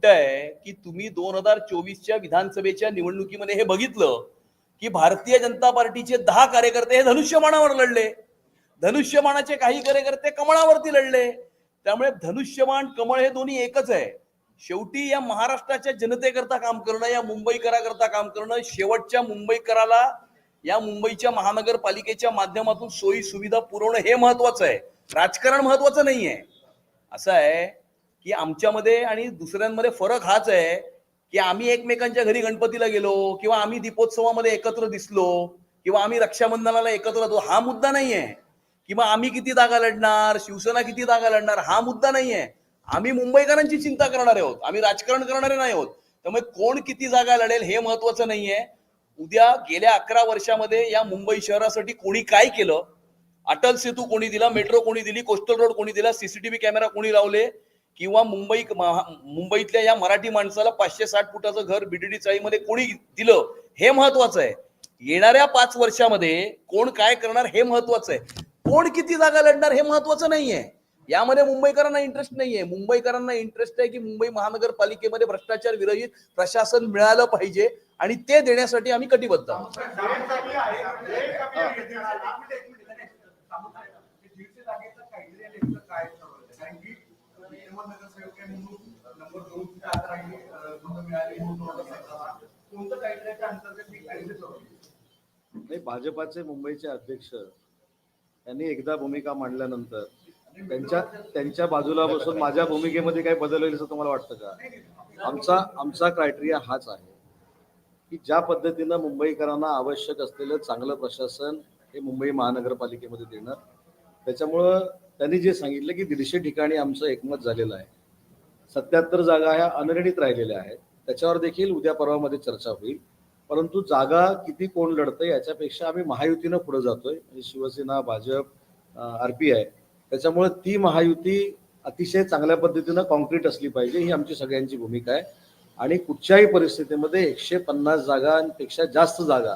खट्ट आहे की तुम्ही दोन हजार चोवीसच्या विधानसभेच्या निवडणुकीमध्ये हे बघितलं की भारतीय जनता पार्टीचे दहा कार्यकर्ते हे धनुष्यबाणावर लढले. धनुष्यबाणाचे काही कार्यकर्ते कमळावरती लढले. त्यामुळे धनुष्यबाण कमळ हे दोन्ही एकच आहे. शेवटी या महाराष्ट्राच्या जनतेकरता काम करणं या मुंबईकराकरता काम करणं शेवटच्या मुंबईकराला या मुंबईच्या महानगरपालिकेच्या माध्यमातून सोयी सुविधा पुरवणं हे महत्वाचं आहे. राजकारण महत्वाचं नाही आहे असं आहे की आमच्यामध्ये आणि दुसऱ्यांमध्ये फरक हाच आहे की आम्ही एकमेकांच्या घरी गणपतीला गेलो किंवा आम्ही दीपोत्सवामध्ये एकत्र दिसलो किंवा आम्ही रक्षाबंधनाला एकत्र होतो हा मुद्दा नाही आहे किंवा आम्ही किती जागा लढणार शिवसेना किती जागा लढणार हा मुद्दा नाही आहे आम्ही मुंबईकरांची चिंता करणारे आहोत आम्ही राजकारण करणारे नाही आहोत. त्यामुळे कोण किती जागा लढेल हे महत्वाचं नाहीये. उद्या गेल्या अकरा वर्षामध्ये या मुंबई शहरासाठी कोणी काय केलं? अटल सेतू कोणी दिला मेट्रो कोणी दिली कोस्टल रोड कोणी दिला सीसीटीव्ही कॅमेरा कोणी लावले? किंवा मुंबई मुंबईतल्या या मराठी माणसाला पाचशे साठ फुटाचं घर बीडीडी चाळीमध्ये कोणी दिलं हे महत्वाचं आहे येणाऱ्या पाच वर्षामध्ये कोण काय करणार हे महत्वाचं आहे कोण किती जागा लढणार हे महत्वाचं नाहीये यामध्ये मुंबईकरांना इंटरेस्ट नाहीये मुंबईकरांना इंटरेस्ट आहे की मुंबई महानगरपालिकेमध्ये भ्रष्टाचार विरहित प्रशासन मिळालं पाहिजे आणि ते देण्यासाठी आम्ही कटिबद्ध आहोत नाही भाजपाचे मुंबईचे अध्यक्ष यांनी एकदा भूमिका मांडल्यानंतर त्यांच्या त्यांच्या बाजूला बसून माझ्या भूमिकेमध्ये काही बदल होईल असं तुम्हाला वाटतं का? आमचा आमचा क्रायटेरिया हाच आहे की ज्या पद्धतीनं मुंबईकरांना आवश्यक असलेलं चांगलं प्रशासन हे मुंबई महानगरपालिकेमध्ये देणं त्याच्यामुळं त्यांनी जे सांगितलं की दीडशे ठिकाणी आमचं एकमत झालेलं आहे. सत्याहत्तर जागा ह्या अनगणित राहिलेल्या आहेत. त्याच्यावर देखील उद्या परवामध्ये चर्चा होईल. परंतु जागा किती कोण लढतं याच्यापेक्षा आम्ही महायुतीनं पुढे जातोय. म्हणजे Shiv Sena Bhajap R P I. त्याच्यामुळे ती महायुती अतिशय चांगल्या पद्धतीनं कॉन्क्रीट असली पाहिजे ही आमची सगळ्यांची भूमिका आहे. आणि कुठच्याही परिस्थितीमध्ये एकशे पन्नास जागांपेक्षा जास्त जागा.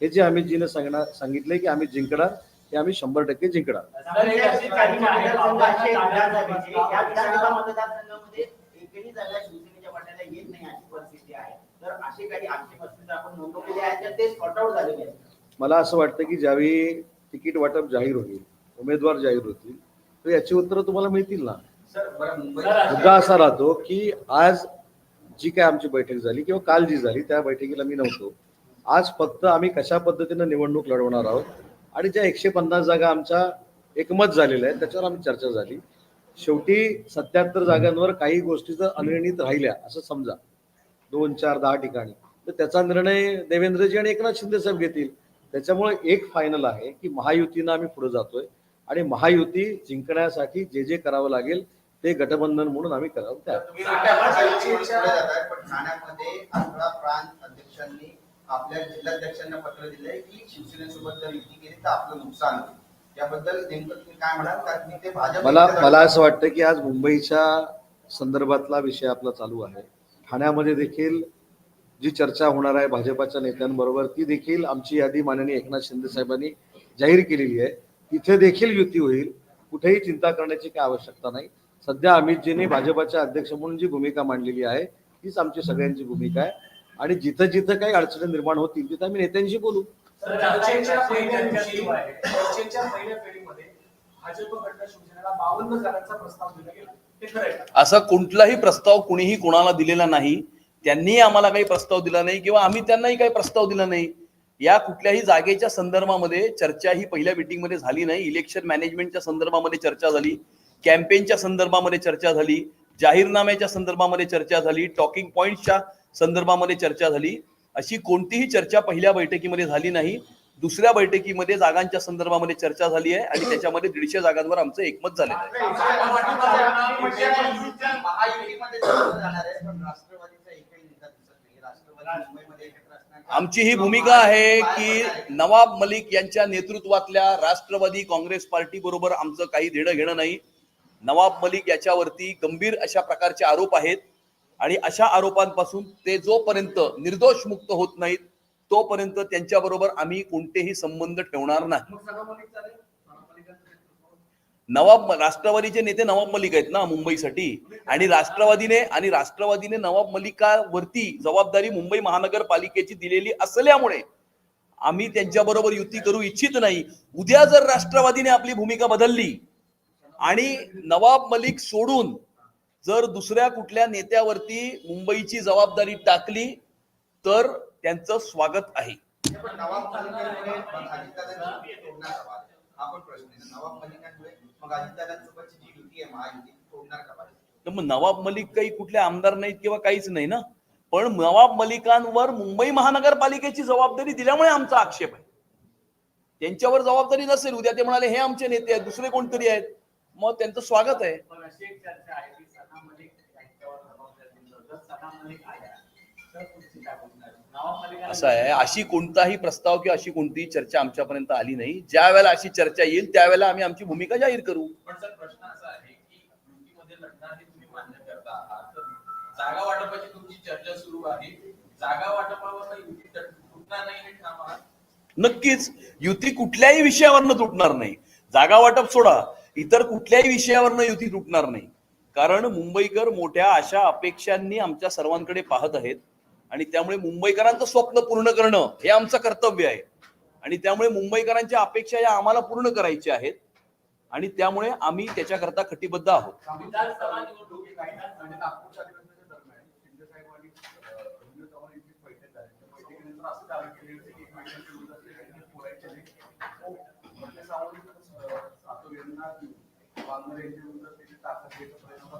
हे जे अमित जीने सांगणार सांगितले की आम्ही जिंकणार हे आम्ही शंभर टक्के जिंकणार. सर, एक अशी काही मतदारसंघ असे विधानसभेचे, या विधानसभा मतदारसंघामध्ये एकही जागा शिवसेनेच्या वाट्याला येत नाही अशी परिस्थिती आहे. तर असे काही आक्षेप असतील तर आपण नोंदवलेले आहेत तर ते स्पॉट आउट झालेले आहेत. मला असं वाटतं की ज्यावेळी तिकीट वाटप जाहीर होईल उमेदवार जाहीर होतील तर याची उत्तरं तुम्हाला मिळतील ना? मुद्दा असा राहतो की आज जी काय आमची बैठक झाली किंवा काल जी झाली त्या बैठकीला मी नव्हतो. आज फक्त आम्ही कशा पद्धतीनं निवडणूक लढवणार आहोत आणि ज्या एकशे पन्नास जागा आमच्या एकमत झालेल्या आहेत त्याच्यावर आम्ही चर्चा झाली. शेवटी सत्याहत्तर जागांवर काही गोष्टी जर अनिर्णित राहिल्या असं समजा दोन चार दहा ठिकाणी तर त्याचा निर्णय देवेंद्रजी आणि एकनाथ शिंदे साहेब घेतील. त्याच्यामुळे एक फायनल आहे की महायुतीनं आम्ही पुढे जातोय आणि महायुती जिंकण्यासाठी जे जे करावं लागेल ते गठबंधन म्हणून आम्ही करावं. त्या आपल्या जिल्हाध्यक्षांना पत्र दिलंय की शिवसेनेसोबत जर युती केली तर आपलं नुकसान होईल. याबद्दल नेमकं तुम्ही काय म्हणाल? कारण मी ते भाजप मला मला असं वाटतं की आज मुंबईच्या संदर्भातला विषय आपला चालू आहे. ठाण्यामध्ये देखील जी चर्चा होणार आहे भाजपाच्या नेत्यांबरोबर ती देखील आमची यादी माननीय एकनाथ शिंदे साहेबांनी जाहीर केलेली आहे. तिथे देखील युती होईल. कुठेही चिंता करण्याची काही आवश्यकता नाही. सध्या अमितजींनी भाजपाच्या अध्यक्ष म्हणून जी भूमिका मांडलेली आहे तीच आमची सगळ्यांची भूमिका आहे. आणि जिथं जिथं काही अडचणी निर्माण होतील तिथं आम्ही नेत्यांशी बोलू. चर्चेच्या पहिल्या दिवशी चर्चेच्या पहिल्या फेरीमध्ये भाजपकडनं शिवसेनेला बावन्न जागांचा प्रस्ताव दिला गेला. ते खरं आहे का? असा कुठलाही प्रस्ताव कुणीही कोणाला दिलेला नाही. त्यांनी आम्हाला काही प्रस्ताव दिला नाही किंवा आम्ही त्यांनाही काही प्रस्ताव दिला नाही. या कुठल्याही जागेच्या संदर्भामध्ये चर्चा ही पहिल्या मीटिंगमध्ये झाली नाही. इलेक्शन मॅनेजमेंटच्या संदर्भामध्ये चर्चा झाली. कॅम्पेनच्या संदर्भामध्ये चर्चा झाली. जाहीरनाम्याच्या संदर्भामध्ये चर्चा झाली. टॉकिंग पॉइंटच्या संदर्भामध्ये चर्चा झाली. अशी कोणतीही चर्चा पहिल्या बैठकीमध्ये झाली नाही. दुसऱ्या बैठकीमध्ये जागांच्या संदर्भामध्ये चर्चा झाली आहे आणि त्याच्यामध्ये दीडशे जागांवर आमचं एकमत झालेलं आहे. आमची ही भूमिका आहे की नवाब मलिक यांच्या नेतृत्वातल्या राष्ट्रवादी काँग्रेस पार्टी बरोबर आमचं काही देणं घेणं नाही. नवाब मलिक याच्यावरती गंभीर अशा प्रकारचे आरोप आहेत. आणि अशा आरोपांपासून ते जोपर्यंत निर्दोष मुक्त होत नाहीत तोपर्यंत त्यांच्याबरोबर आम्ही कोणतेही संबंध ठेवणार नाही. नवाब राष्ट्रवादीचे नेते नवाब मलिक आहेत ना मुंबईसाठी. आणि राष्ट्रवादीने आणि राष्ट्रवादीने नवाब मलिकावरती जबाबदारी मुंबई महानगरपालिकेची दिलेली असल्यामुळे आम्ही त्यांच्याबरोबर युती करू इच्छित नाही. उद्या जर राष्ट्रवादीने आपली भूमिका बदलली आणि नवाब मलिक सोडून जर दुसऱ्या कुठल्या नेत्यावरती मुंबईची जबाबदारी टाकली तर त्यांचं स्वागत आहे. तर मग नवाब मलिक काही कुठले आमदार नाहीत किंवा काहीच नाही ना? पण नवाब मलिकांवर मुंबई महानगरपालिकेची जबाबदारी दिल्यामुळे आमचा आक्षेप आहे. त्यांच्यावर जबाबदारी नसेल उद्या ते म्हणाले हे आमचे नेते आहेत दुसरे कोणतरी आहेत. मग त्यांचं स्वागत आहे. असं आहे अशी कोणताही प्रस्ताव किंवा अशी कोणतीही चर्चा आमच्यापर्यंत आली नाही. ज्या वेळेला अशी चर्चा येईल त्यावेळेला आम्ही आमची भूमिका जाहीर करू. पण सर प्रश्न असा आहे की युतीमध्ये लढणार हे तुम्ही मान्य करता आहात. तर जागा वाटपाची तुमची चर्चा सुरू आहे. जागा वाटपावर युती तट- तुटणार नाही हे ठाम आहात? नक्कीच युती कुठल्याही विषयावरनं तुटणार नाही. जागा वाटप सोडा इतर कुठल्याही विषयावरनं युती तुटणार नाही. कारण मुंबईकर मोठ्या अशा अपेक्षांनी आमच्या सर्वांकडे पाहत आहेत आणि त्यामुळे मुंबईकरांचं स्वप्न पूर्ण करणं हे आमचं कर्तव्य आहे. आणि त्यामुळे मुंबईकरांच्या अपेक्षा या आम्हाला पूर्ण करायच्या आहेत. आणि त्यामुळे आम्ही त्याच्याकरता कटिबद्ध आहोत. हो. नाही ताकद प्रयत्न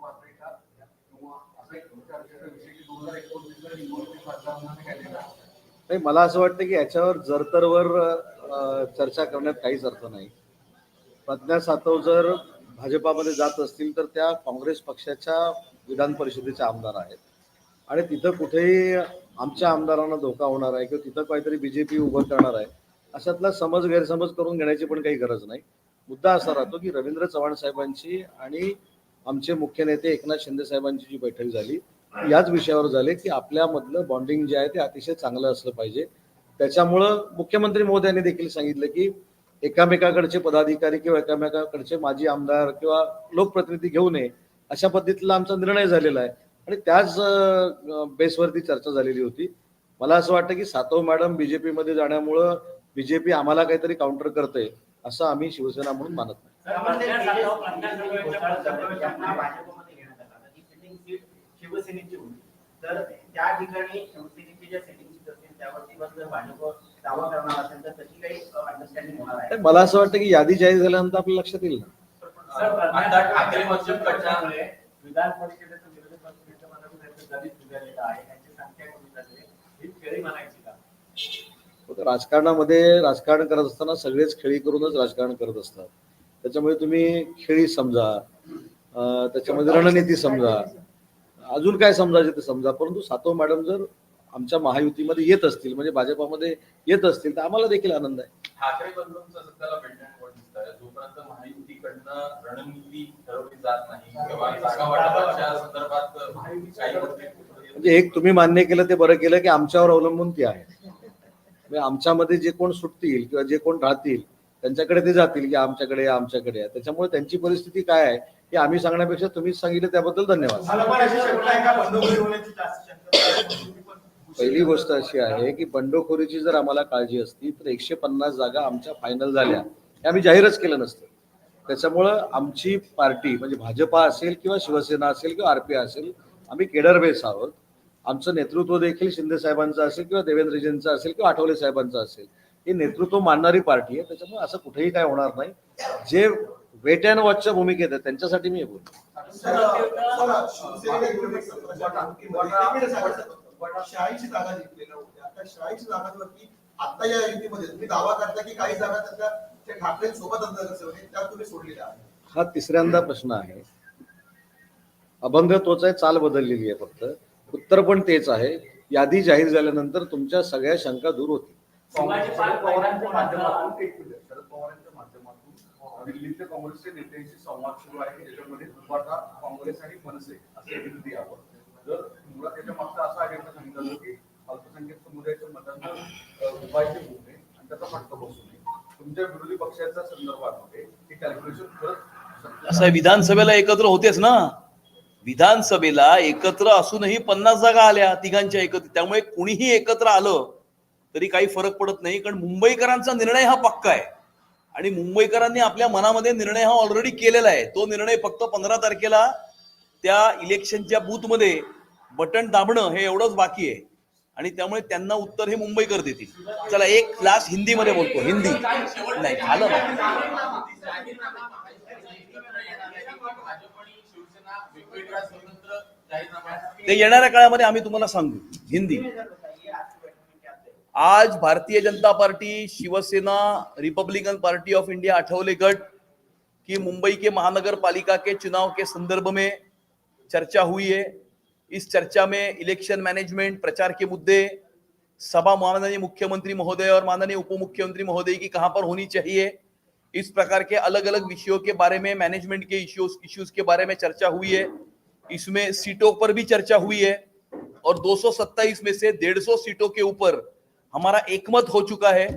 भाजप किंवा असा एक विषय की दोन हजार केलेला नाही मला असं वाटतं की याच्यावर जरतरवर चर्चा करण्यात काहीच अर्थ नाही. प्रज्ञा सातव जर भाजपामध्ये जात असतील तर त्या काँग्रेस पक्षाच्या विधान परिषदेच्या आमदार आहेत. आणि तिथं कुठेही आमच्या आमदारांना धोका होणार आहे किंवा तिथं काहीतरी बीजेपी उभं करणार आहे अशातला समज गैरसमज करून घेण्याची पण काही गरज नाही. मुद्दा असा राहतो की रवींद्र चव्हाण साहेबांची आणि आमचे मुख्य नेते एकनाथ शिंदे साहेबांची जी बैठक झाली याच विषयावर झाले की आपल्यामधलं बॉन्डिंग जे आहे ते अतिशय चांगलं असलं पाहिजे. त्याच्यामुळं मुख्यमंत्री महोदयांनी देखील सांगितलं की एकामेकाकडचे पदाधिकारी किंवा एकामेकाकडचे माजी आमदार किंवा लोकप्रतिनिधी घेऊ नये अशा पद्धतीला आमचा निर्णय झालेला आहे. आणि त्याच बेसवरती चर्चा झालेली होती. मला असं वाटतं की सातव मॅडम बीजेपी मध्ये जाण्यामुळं बीजेपी आम्हाला काहीतरी काउंटर करते असं आम्ही शिवसेना म्हणून मानत नाही. तर त्या ठिकाणी मला असं वाटतं की यादी जाहीर झाल्यानंतर आपल्या लक्षात येईल ना. विधान परिषदेचं विरोधी पक्षनेते म्हणून त्यांचं संख्या कमी झाली ही खेळी म्हणायची. राजकारणामध्ये राजकारण करत असताना सगळेच खेळी करूनच राजकारण करत असतात. त्याच्यामुळे तुम्ही खेळी समजा त्याच्यामध्ये रणनीती समजा. अजून काय समजायचे ते समजा. परंतु सातव मॅडम जर आमच्या महायुतीमध्ये येत असतील म्हणजे भाजपामध्ये येत असतील तर आम्हाला देखील आनंद आहे. म्हणजे एक तुम्ही मान्य केलं ते बरं केलं की आमच्यावर अवलंबून ती आहे. आमच्यामध्ये जे कोण सुटतील किंवा जे कोण राहतील त्यांच्याकडे ते जातील की आमच्याकडे आमच्याकडे आहे त्याच्यामुळे त्यांची परिस्थिती काय आहे हे आम्ही सांगण्यापेक्षा तुम्हीच सांगितलं त्याबद्दल धन्यवाद? पहिली गोष्ट अशी आहे की बंडखोरीची जर आम्हाला काळजी असती तर एकशे पन्नास जागा आमच्या फायनल झाल्या. हे आम्ही जाहीरच केलं नसतं. त्याच्यामुळं आमची पार्टी म्हणजे भाजपा असेल किंवा शिवसेना असेल किंवा आरपी असेल आम्ही केडर बेस आहोत. आमचं नेतृत्व देखील शिंदे साहेबांचं असेल किंवा देवेंद्रजींचं असेल किंवा आठवले साहेबांचं असेल हे नेतृत्व मानणारी पार्टी आहे. त्याच्यामुळे असं कुठेही काय होणार नाही. जे वेट अँड वॉचच्या भूमिकेत आहे त्यांच्यासाठी मी हे बोलतो. शाळेची जागा जिंकलेल्या होत्या. आता शाळेची जागांवरती आता या युतीमध्ये तुम्ही दावा करता की काही जागा त्याच्या त्या ठाकरे सोबत नगरसेवक त्या तुम्ही सोडलेल्या आहेत. हा तिसऱ्यांदा प्रश्न आहे. अभंग तोच आहे चाल बदललेली आहे फक्त. उत्तर पण तेच आहे. यादी जाहीर झाल्यानंतर तुमच्या सगळ्या शंका दूर होतील. दिल्लीतल्या काँग्रेसच्या नेत्यांशी संवाद सुरू आहे. त्याच्यामध्ये उभाटा काँग्रेस आणि मनसे असे विरोधी यावं जर मुळात त्याच्या मागचा असा सांगितलं जातो की अल्पसंख्याक समुदायाच्या मतांना अं, उपायचे होऊ नये आणि त्याचा फटका बसू नये. तुमच्या विरोधी पक्षाच्या संदर्भामध्ये कॅल्क्युलेशन असं आहे, विधानसभेला एकत्र होतेच ना? विधानसभेला एकत्र असूनही पन्नास जागा आल्या तिघांच्या एकत्र. त्यामुळे कुणीही एकत्र आलं तरी काही फरक पडत नाही कारण मुंबईकरांचा निर्णय हा पक्का आहे. आणि मुंबईकरांनी आपल्या मनामध्ये निर्णय हा ऑलरेडी केलेला आहे. तो निर्णय फक्त पंधरा तारखेला त्या इलेक्शनच्या बूथमध्ये बटन दाबणं हे एवढंच बाकी आहे. आणि त्यामुळे त्यांना उत्तर हे मुंबईकर देतील. चला एक क्लास हिंदीमध्ये बोलतो. हिंदी. नाही झालं ते हिंदी. आज Bharatiya Janata Party, Shiv Sena Republican Party of India Athawale गट की मुंबई के महानगर पालिका के चुनाव के संदर्भ में चर्चा हुई है। इस चर्चा में इलेक्शन मैनेजमेंट प्रचार के मुद्दे, सभा माननीय मुख्यमंत्री महोदय और माननीय उप मुख्यमंत्री महोदय की कहाँ पर होनी चाहिए इस प्रकार के अलग अलग विषयों के बारे में मैनेजमेंट के इश्यूज़ इश्यूज़ के बारे में चर्चा हुई है। इसमें सीटों पर भी चर्चा हुई है और 227 में से 150 सीटों के ऊपर हमारा एकमत हो चुका है।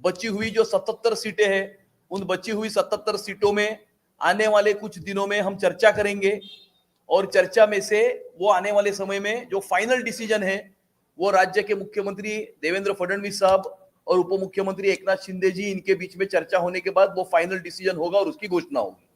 बची हुई जो 77 सीटें हैं, उन बची हुई 77 सीटों में आने वाले कुछ दिनों में हम चर्चा करेंगे और चर्चा में से वो आने वाले समय में जो फाइनल डिसीज़न है, वो राज्य के मुख्यमंत्री देवेंद्र फडणवीस साहब और उप मुख्यमंत्री एक नाथ शिंदे जी, इनके बीच में चर्चा होने के बाद वो फाइनल डिसीज़न होगा और उसकी घोषणा होगी।